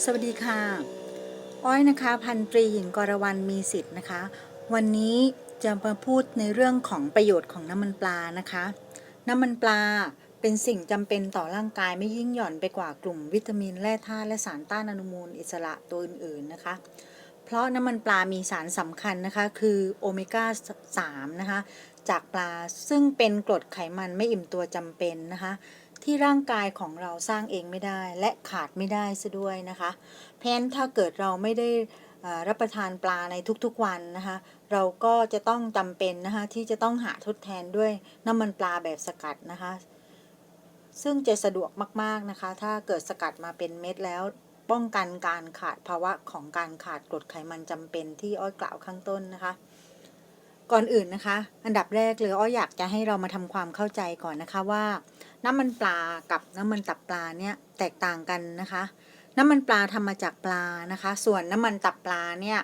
สวัสดีค่ะ อ้อยนะคะ พันตรีหญิงกรวรรณมีสิทธิ์นะคะ วันนี้จะมาพูดในเรื่องของประโยชน์ของน้ำมันปลานะคะ น้ำมันปลาเป็นสิ่งจำเป็นต่อร่างกายไม่ยิ่งหย่อนไปกว่ากลุ่มวิตามินแร่ธาตุและสารต้านอนุมูลอิสระตัวอื่นๆนะคะ เพราะน้ำมันปลามีสารสำคัญนะคะ คือโอเมก้า 3 นะคะ จากปลาซึ่งเป็นกรดไขมันไม่อิ่มตัวจำเป็นนะคะ ที่ร่างกายของเราสร้างเองไม่ได้ และขาดไม่ได้ซะด้วยนะคะ เพราะนถ้าเกิดเราไม่ได้รับประทานปลาในทุกๆวันนะคะ เราก็จะต้องจำเป็นนะคะที่จะต้องหาทดแทนด้วยน้ำมันปลาแบบสกัดนะคะ ซึ่งจะสะดวกมากๆนะคะ ถ้าเกิดสกัดมาเป็นเม็ดแล้วป้องกันการขาดภาวะของการขาดกรดไขมันจำเป็นที่อ้อยกล่าวข้างต้นนะคะ ก่อนอื่นนะคะ อันดับแรกเลยอ้ออยากจะให้เรามาทำความเข้าใจก่อนนะคะว่า น้ำมันปลากับน้ำมันตับปลาเนี่ยแตกต่างกันนะคะ น้ำมันปลาทำมาจากปลานะคะ ส่วนน้ำมันตับปลาเนี่ย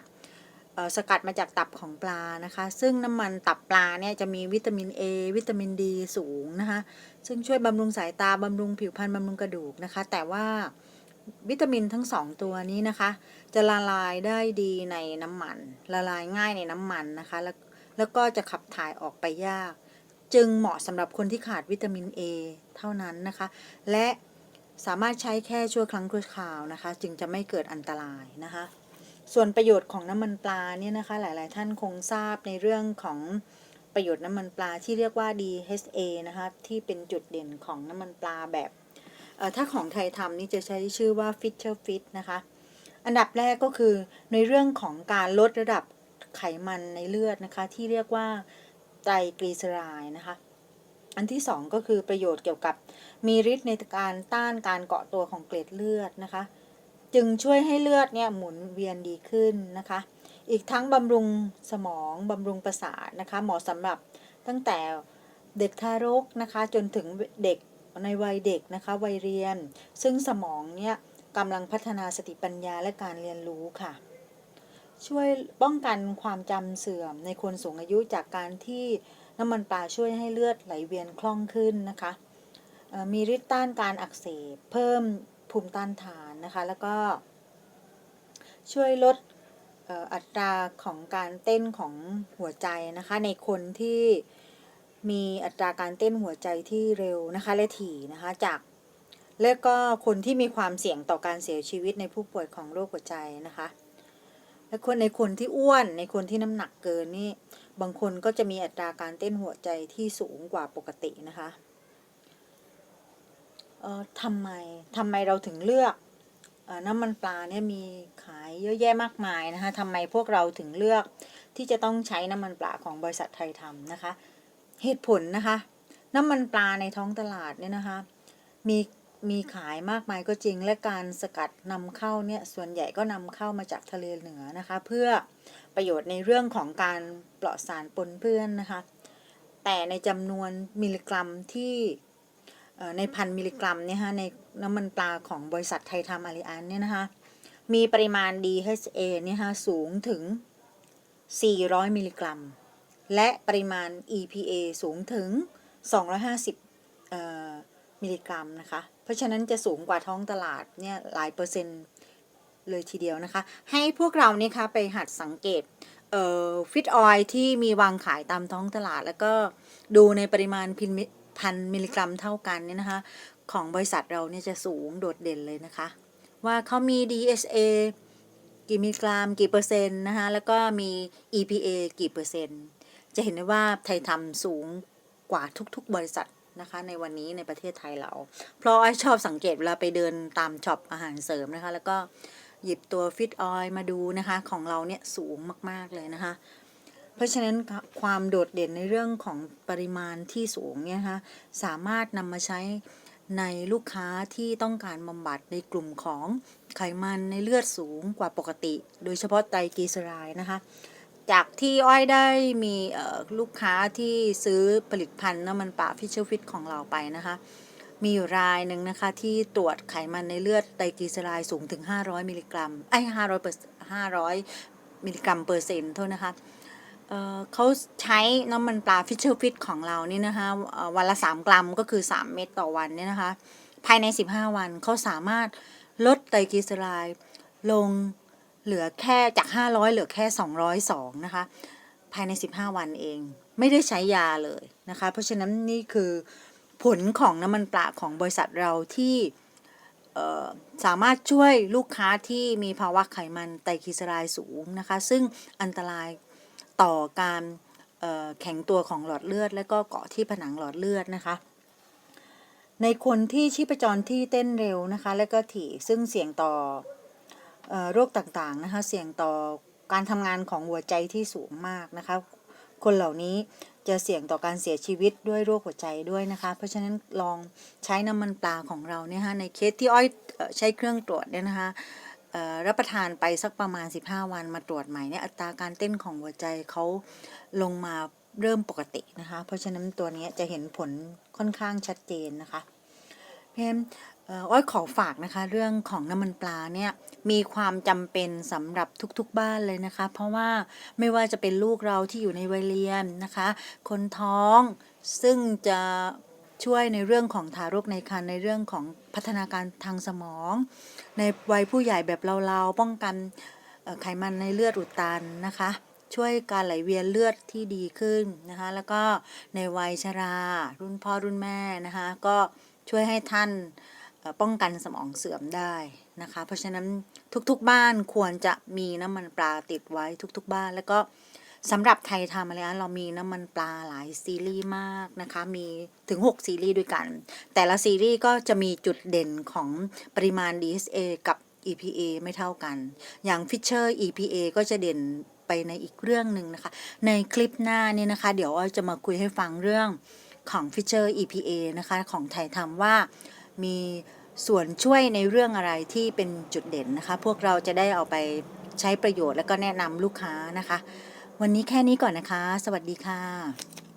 สกัดมาจากตับของปลานะคะ ซึ่งน้ำมันตับปลาเนี่ยจะมีวิตามิน A วิตามินดีสูงนะคะ ซึ่งช่วยบำรุงสายตาบำรุงผิวพรรณบำรุงกระดูกนะคะ แต่ว่าวิตามินทั้งสองตัวนี้นะคะ จะละลายได้ดีในน้ำมัน ละลายง่ายในน้ำมันนะคะ แล้ว แล้วก็จะขับถ่ายออกไปยาก จึงเหมาะสำหรับคนที่ขาดวิตามิน A เท่านั้นนะคะ และสามารถใช้แค่ชั่วครั้งชั่วคราวนะคะ จึงจะไม่เกิดอันตรายนะคะ ส่วนประโยชน์ของน้ำมันปลาเนี่ยนะคะ หลาย ๆ ท่านคงทราบในเรื่องของประโยชน์น้ำมันปลาที่เรียกว่า DHA นะคะที่เป็นจุดเด่นของน้ำมันปลาแบบถ้าของไทยทำนี่จะใช้ชื่อว่า Fisher Fit นะคะ อันดับแรกก็คือในเรื่องของการลดระดับ ไขมันในเลือดนะคะ ที่เรียกว่าไตรกลีเซอไรด์นะคะ อันที่สองก็คือประโยชน์เกี่ยวกับมีฤทธิ์ในการต้านการเกาะตัวของเกล็ดเลือดนะคะ จึงช่วยให้เลือดเนี่ยหมุนเวียนดีขึ้นนะคะ อีกทั้งบำรุงสมองบำรุงประสาทนะคะเหมาะสำหรับตั้งแต่เด็กทารกนะคะจนถึงเด็กในวัยเด็กนะคะวัยเรียน ซึ่งสมองเนี่ยกำลังพัฒนาสติปัญญาและการเรียนรู้ค่ะ ช่วยป้องกันความจำเสื่อมในคนสูงอายุจากการที่น้ำมันปลาช่วยให้เลือดไหลเวียนคล่องขึ้นนะคะมีฤทธิ์ต้านการอักเสบเพิ่มภูมิต้านทานนะคะ แล้วก็ ช่วยลดอัตราของการเต้นของหัวใจนะคะ ในคนที่มีอัตราการเต้นหัวใจที่เร็วนะคะและถี่นะคะจากและก็คนที่มีความเสี่ยงต่อการเสียชีวิตในผู้ป่วยของโรคหัวใจนะคะ และคนในคนที่อ้วนในคนที่น้ำหนักเกินนี่บางคนก็จะมีอัตราการเต้นหัวใจที่สูงกว่าปกตินะคะเอ่อทำไมทำไมเราถึงเลือกออน้ำมันปลาเนี่ยมีขายเยอะแยะมากมายนะคะทำไมพวกเราถึงเลือกที่จะต้องใช้น้ำมันปลาของบริษัทไทยทำนะคะ เหตุผลนะคะ น้ำมันปลาในท้องตลาดเนี่ยนะคะ มี มีขายมากมายก็จริง และการสกัดนำเข้าเนี่ยส่วนใหญ่ก็นำเข้ามาจากทะเลเหนือนะคะ เพื่อประโยชน์ในเรื่องของการปลอดสารปนเปื้อนนะคะ แต่ในจำนวนมิลลิกรัมที่ในพันมิลลิกรัมเนี่ยฮะในน้ำมันปลาของบริษัทไทยทำอาริอันเนี่ยนะคะ มีปริมาณ DHA เนี่ยฮะสูงถึง 400 มิลลิกรัม และปริมาณ EPA สูงถึง 250เอ่อ มิลลิกรัมนะคะ เพราะฉะนั้นจะสูงกว่าท้องตลาดเนี่ยหลายเปอร์เซ็นต์เลยทีเดียวนะคะ ให้พวกเราเนี่ยคะไปหัดสังเกตเอ่อฟิตออยที่มีวางขายตามท้องตลาด แล้วก็ดูในปริมาณพินพันมิลลิกรัมเท่ากันเนี่ยนะคะ ของบริษัทเราเนี่ยจะสูงโดดเด่นเลยนะคะ ว่าเขามี DHA กี่มิลลิกรัมกี่เปอร์เซ็นต์นะคะแล้วก็มี EPA กี่เปอร์เซ็นต์ จะเห็นได้ว่าไทยทำสูงกว่าทุกๆ บริษัท นะคะ ในวันนี้ในประเทศไทยเรา เพราะไอชอบสังเกตเวลาไปเดินตามช็อปอาหารเสริมนะคะ แล้วก็หยิบตัวฟิตออยมาดูนะคะ ของเราเนี่ยสูงมาก ๆ เลยนะคะ เพราะฉะนั้นความโดดเด่นในเรื่องของปริมาณที่สูงเนี่ยนะคะสามารถนำมาใช้ในลูกค้าที่ต้องการบำบัดในกลุ่มของไขมันในเลือดสูงกว่าปกติ โดยเฉพาะไตรกลีเซอไรด์นะคะ จากที่อ้อยได้มีลูกค้าที่ซื้อผลิตภัณฑ์น้ำมันปลาฟิชเชอร์ฟิตของเราไปนะคะ มีอยู่รายหนึ่งนะคะ ที่ตรวจไขมันในเลือดไตรกลีเซอไรด์สูงถึง 500 มิลลิกรัมไอ้500เปอร์500 มิลลิกรัมเปอร์เซ็นต์โทษนะคะเเขาใช้น้ำมันปลาฟิชเชอร์ฟิตของเรานี่นะคะวันละ 3 กรัมก็คือ 3 เม็ดต่อวันเนี่ยนะคะ ภายใน 15 วันเขาสามารถลดไตรกลีเซอไรด์ลง เหลือแค่จาก 500 เหลือแค่ 202 นะคะ ภายใน 15 วันเอง ไม่ได้ใช้ยาเลยนะคะ เพราะฉะนั้นนี่คือผลของน้ำมันปลาของบริษัทเราที่สามารถช่วยลูกค้าที่มีภาวะไขมันไตรกลีเซอไรด์สูงนะคะ ซึ่งอันตรายต่อการแข็งตัวของหลอดเลือด และก็เกาะที่ผนังหลอดเลือดนะคะ ในคนที่ชีพจรที่เต้นเร็วนะคะ และก็ถี่ซึ่งเสี่ยงต่อ โรคต่างๆนะคะเสี่ยงต่อการทำงานของหัวใจที่สูงมากนะคะ คนเหล่านี้จะเสี่ยงต่อการเสียชีวิตด้วยโรคหัวใจด้วยนะคะ เพราะฉะนั้นลองใช้น้ำมันปลาของเราเนี่ยฮะในเคสที่อ้อยใช้เครื่องตรวจเนี่ยนะคะรับประทานไปสักประมาณ 15 วันมาตรวจใหม่เนี่ยอัตราการเต้นของหัวใจเขาลงมาเริ่มปกตินะคะ เพราะฉะนั้นตัวนี้จะเห็นผลค่อนข้างชัดเจนนะคะ เพราะฉะนั้นเอ้อยขอฝากนะคะ เรื่องของน้ำมันปลาเนี่ยมีความจำเป็นสำหรับทุกๆบ้านเลยนะคะ เพราะว่าไม่ว่าจะเป็นลูกเราที่อยู่ในวัยเรียนนะคะ คนท้องซึ่งจะช่วยในเรื่องของทารกในครรภ์ในเรื่องของพัฒนาการทางสมอง ในวัยผู้ใหญ่แบบเราๆป้องกันไขมันในเลือดอุดตันนะคะ ช่วยการไหลเวียนเลือดที่ดีขึ้นนะคะ แล้วก็ในวัยชรา รุ่นพ่อรุ่นแม่นะคะ ก็ช่วยให้ท่าน ป้องกันสมองเสื่อมได้นะคะ เพราะฉะนั้นทุกๆบ้านควรจะมีน้ำมันปลาติดไว้ทุกๆบ้านแล้วก็สำหรับไทยทำอะไรนะเรามีน้ำมันปลาหลายซีรีส์มากนะคะ มีถึง 6 ซีรีส์ด้วยกัน แต่ละซีรีส์ก็จะมีจุดเด่นของปริมาณ DHA กับ EPA ไม่เท่ากัน อย่าง Fisher EPA ก็จะเด่นไปในอีกเรื่องหนึ่งนะคะ ในคลิปหน้านี่นะคะ เดี๋ยวอ้อยจะมาคุยให้ฟังเรื่องของ Fisher EPA นะคะ ของไทยทำว่า มีส่วนช่วยในเรื่องอะไรที่เป็นจุดเด่นนะคะ พวกเราจะได้เอาไปใช้ประโยชน์แล้วก็แนะนำลูกค้านะคะ วันนี้แค่นี้ก่อนนะคะ สวัสดีค่ะ